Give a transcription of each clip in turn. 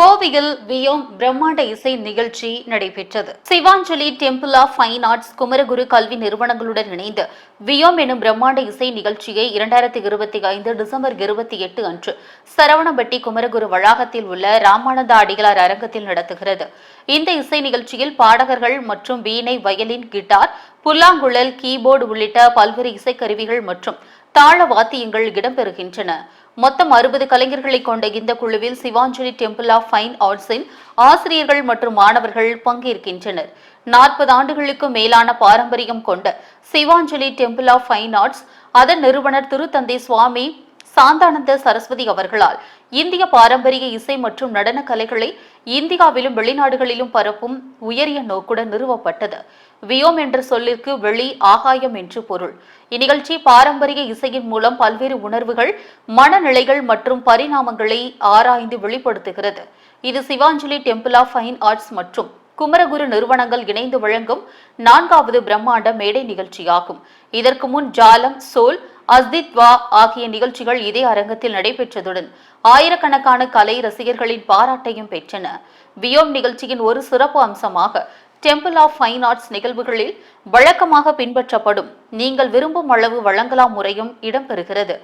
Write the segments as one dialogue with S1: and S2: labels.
S1: கோவையில் வியோம் பிரம்மாண்ட இசை நிகழ்ச்சி நடைபெற்றது. Sivanjali temple of fine arts Kumaraguru கல்வி நிறுவனங்களுடன் இணைந்து வியோம் எனும் பிரம்மாண்ட இசை நிகழ்ச்சியை இரண்டாயிரத்தி இருபத்தி ஐந்து டிசம்பர் இருபத்தி எட்டு அன்று சரவணம்பட்டி குமரகுரு வளாகத்தில் உள்ள ராமானந்த அடிகளார் அரங்கத்தில் நடத்துகிறது. இந்த இசை நிகழ்ச்சியில் பாடகர்கள் மற்றும் வீணை வயலின் கிட்டார் புல்லாங்குழல் கீபோர்டு உள்ளிட்ட பல்வேறு இசைக்கருவிகள் மற்றும் தாள வாத்தியங்கள் இடம்பெறுகின்றன. மொத்தம் அறுபது கலைஞர்களை கொண்ட இந்த குழுவில் சிவாஞ்சலி டெம்பிள் ஆஃப் ஃபைன் ஆர்ட்ஸின் ஆசிரியர்கள் மற்றும் மாணவர்கள் பங்கேற்கின்றனர். நாற்பது ஆண்டுகளுக்கு மேலான பாரம்பரியம் கொண்ட Sivanjali temple of fine arts அதன் நிறுவனர் திருத்தந்தை சுவாமி சாந்தானந்த சரஸ்வதி அவர்களால் இந்திய பாரம்பரிய இசை மற்றும் நடன கலைகளை இந்தியாவிலும் வெளிநாடுகளிலும் பரப்பும் உயரிய நோக்குடன் நிறுவப்பட்டது. வியோம் என்ற சொல்லிற்கு வெளி ஆகாயம் என்று பொருள். இந்நிகழ்ச்சி பாரம்பரிய இசையின் மூலம் பல்வேறு உணர்வுகள் மனநிலைகள் மற்றும் பரிணாமங்களை ஆராய்ந்து வெளிப்படுத்துகிறது. இது Sivanjali temple of fine arts மற்றும் குமரகுரு நிறுவனங்கள் இணைந்து வழங்கும் நான்காவது பிரம்மாண்ட மேடை நிகழ்ச்சியாகும். இதற்கு முன் ஜாலம் சோல் அஸ்தித்வா ஆகிய நிகழ்ச்சிகள் இதே அரங்கத்தில் நடைபெற்றதுடன் ஆயிரக்கணக்கான கலை ரசிகர்களின் பாராட்டையும் பெற்றன. வியோம் நிகழ்ச்சியின் ஒரு சிறப்பு அம்சமாக டெம்பிள் ஆஃப் ஃபைன் ஆர்ட்ஸ் நிகழ்வுகளில் வழக்கமாக பின்பற்றப்படும் நீங்கள் விரும்பும் அளவு வழங்கலாம் முறையும் இடம்பெறுகிறது.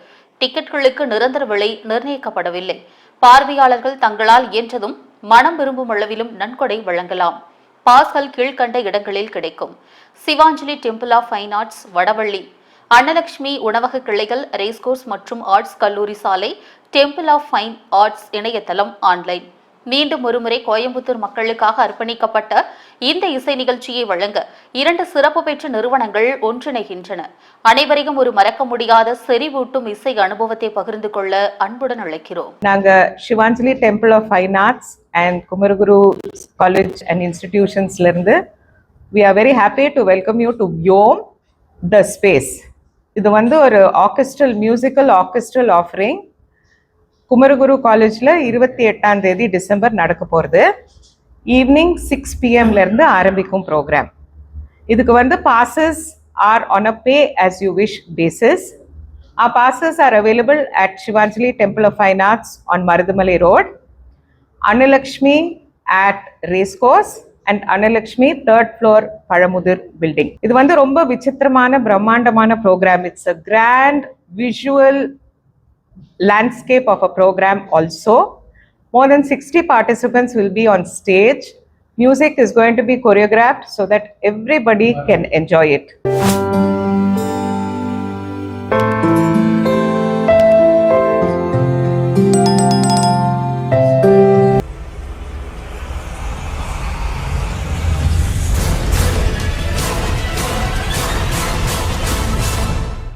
S1: டிக்கெட்களுக்கு நிரந்தர விலை நிர்ணயிக்கப்படவில்லை. பார்வையாளர்கள் தங்களால் இயன்றதும் மனம் விரும்பும் அளவிலும் நன்கொடை வழங்கலாம். பாஸ்கள் கீழ்கண்ட இடங்களில் கிடைக்கும். Sivanjali temple of fine arts Vadavalli. Annalakshmi உணவக கிளைகள் ரேஸ்கோர்ஸ் மற்றும் ஆர்ட்ஸ் கல்லூரி சாலை டெம்பிள் ஆஃப் ஃபைன் ஆர்ட்ஸ் இணையதளம் ஆன்லைன் மீண்டும் ஒருமுறை கோயம்புத்தூர் மக்களுக்காக அர்ப்பணிக்கப்பட்ட இந்த இசை நிகழ்ச்சியை வழங்க இரண்டு சிறப்பு பெற்ற நிறுவனங்கள் ஒன்றிணைகின்றன. அனைவரையும் ஒரு மறக்க முடியாத செறிவூட்டும் இசை அனுபவத்தை பகிர்ந்து கொள்ள அன்புடன் அழைக்கிறோம்.
S2: நாங்க Sivanjali temple of fine arts and Kumaraguru college and இன்ஸ்டிடியூஷன்ஸ்ல இருந்து we are very happy to welcome you to யோம் the space இது வந்து ஒரு orchestral musical orchestral offering Kumaraguru காலேஜில் இருபத்தி எட்டாம் தேதி டிசம்பர் நடக்க போகிறது ஈவினிங் சிக்ஸ் பிஎம்ல இருந்து ஆரம்பிக்கும் ப்ரோக்ராம் இதுக்கு வந்து passes are on a pay as you wish basis ah passes are available at Sivanjali temple of fine arts on Marudhamalai road Annalakshmi at racecourse and Anilakshmi third floor Paramudir building. இது வந்து ரொம்ப விசித்திரமான பிரம்மாண்டமான program. It's a grand visual landscape of a program also. More than 60 participants will be on stage. Music is going to be choreographed so that everybody can enjoy it.